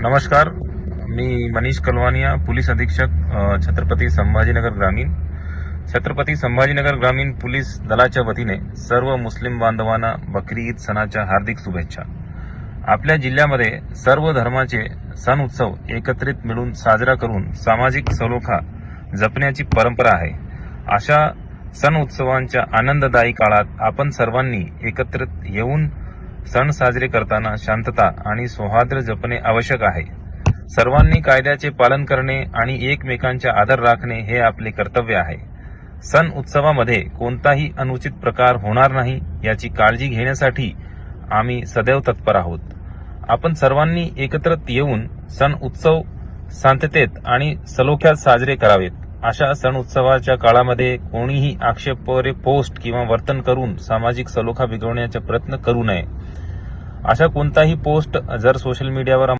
नमस्कार. मी मनीष कलवानिया पोलीस अधीक्षक छत्रपती संभाजीनगर ग्रामीण. छत्रपती संभाजीनगर ग्रामीण पोलीस दलाच्या वतीने सर्व मुस्लिम बांधवांना बकरी ईद सणाच्या हार्दिक शुभेच्छा. आपल्या जिल्ह्यामध्ये सर्व धर्माचे सण उत्सव एकत्रित मिळून साजरा करून सामाजिक सलोखा जपण्याची परंपरा आहे. अशा सण उत्सवांच्या आनंददायी काळात आपण सर्वांनी एकत्रित येऊन सण साजरे करताना शांतता आणि सौहार्द जपणे आवश्यक आहे. सर्वांनी कायद्याचे पालन करणे आणि एकमेकांचा आदर राखणे हे आपले कर्तव्य आहे. सण उत्सवामध्ये कोणताही अनुचित प्रकार होणार नाही याची काळजी घेण्यासाठी आम्ही सदैव तत्पर आहोत. आपण सर्वांनी एकत्रित येऊन सण उत्सव शांततेत आणि सलोख्यात साजरे करावेत. अशा सण उत्सवाच्या काळामध्ये कोणीही आक्षेपरे पोस्ट किंवा वर्तन करून सामाजिक सलोखा बिघडवण्याचा प्रयत्न करू नये. अशा कोणताही पोस्ट जर सोशल मीडियावर